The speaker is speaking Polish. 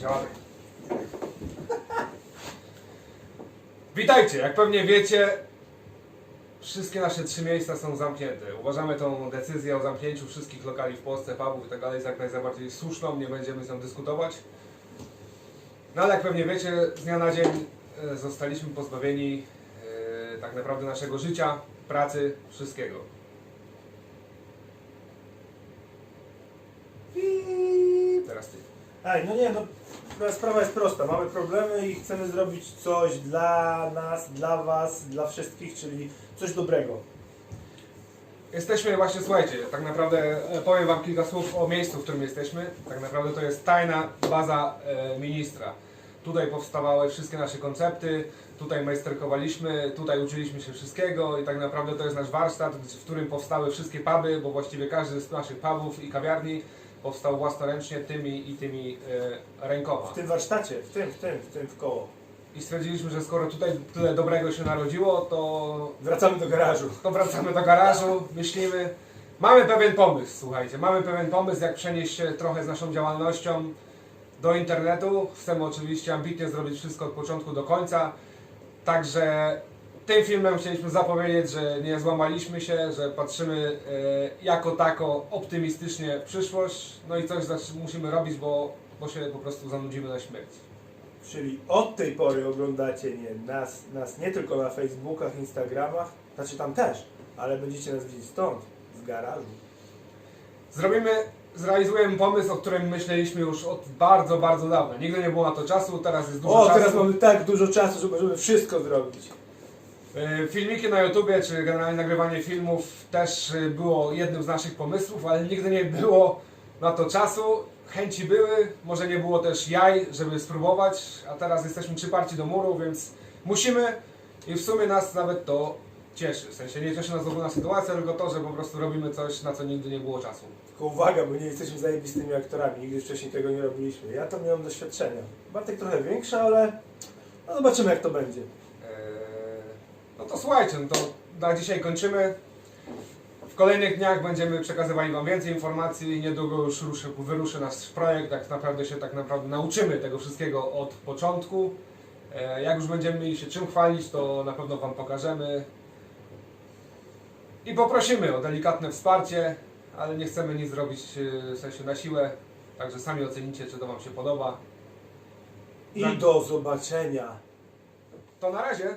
działamy. Witajcie, jak pewnie wiecie, wszystkie nasze trzy miejsca są zamknięte. Uważamy tą decyzję o zamknięciu wszystkich lokali w Polsce, pubów i tak dalej za najbardziej słuszną, nie będziemy z nią dyskutować. No ale jak pewnie wiecie, z dnia na dzień e, zostaliśmy pozbawieni e, tak naprawdę naszego życia, pracy, wszystkiego. Teraz ty. Ej, no nie, no sprawa- jest prosta. Mamy problemy i chcemy zrobić coś dla nas, dla was, dla wszystkich, czyli coś dobrego. Jesteśmy właśnie, słuchajcie, tak naprawdę e, powiem Wam kilka słów o miejscu, w którym jesteśmy. Tak naprawdę to jest tajna baza e, ministra. Tutaj powstawały wszystkie nasze koncepty, tutaj majsterkowaliśmy, tutaj uczyliśmy się wszystkiego i tak naprawdę to jest nasz warsztat, w którym powstały wszystkie puby, bo właściwie każdy z naszych pubów i kawiarni powstał własnoręcznie tymi i tymi e, rękoma. W tym warsztacie, w tym, w tym, w tym, w koło. I stwierdziliśmy, że skoro tutaj tyle dobrego się narodziło, to Wracamy do garażu. to wracamy do garażu, myślimy. Mamy pewien pomysł, słuchajcie, mamy pewien pomysł, jak przenieść się trochę z naszą działalnością do internetu. Chcemy oczywiście ambitnie zrobić wszystko od początku do końca. Także tym filmem chcieliśmy zapowiedzieć, że nie złamaliśmy się, że patrzymy e, jako tako optymistycznie w przyszłość. No i coś zac- musimy robić, bo, bo się po prostu zanudzimy na śmierć. Czyli od tej pory oglądacie nie, nas, nas nie tylko na Facebookach, Instagramach, znaczy tam też, ale będziecie nas widzieć stąd, z garażu. Zrobimy, zrealizujemy pomysł, o którym myśleliśmy już od bardzo, bardzo dawna. Nigdy nie było na to czasu, teraz jest dużo O, czasu. teraz mamy tak dużo czasu, że możemy wszystko zrobić. E, Filmiki na YouTubie, czy generalnie nagrywanie filmów też e, było jednym z naszych pomysłów, ale nigdy nie było na to czasu. Chęci były, może nie było też jaj, żeby spróbować, a teraz jesteśmy przyparci do muru, więc musimy i w sumie nas nawet to cieszy. W sensie nie cieszy nas ogólna sytuacja, tylko to, że po prostu robimy coś, na co nigdy nie było czasu. Tylko uwaga, bo nie jesteśmy zajebistymi aktorami, nigdy wcześniej tego nie robiliśmy. Ja tam miałem doświadczenia. Bartek trochę większe, ale no zobaczymy jak to będzie. No to słuchajcie, no to na dzisiaj kończymy. W kolejnych dniach będziemy przekazywali Wam więcej informacji niedługo już ruszy, wyruszy nasz projekt, jak naprawdę się tak naprawdę nauczymy tego wszystkiego od początku. Eee, Jak już będziemy mieli się czym chwalić, to na pewno Wam pokażemy. I poprosimy o delikatne wsparcie, ale nie chcemy nic zrobić e, w sensie na siłę. Także sami ocenicie, czy to Wam się podoba. I Tak. do zobaczenia. To na razie.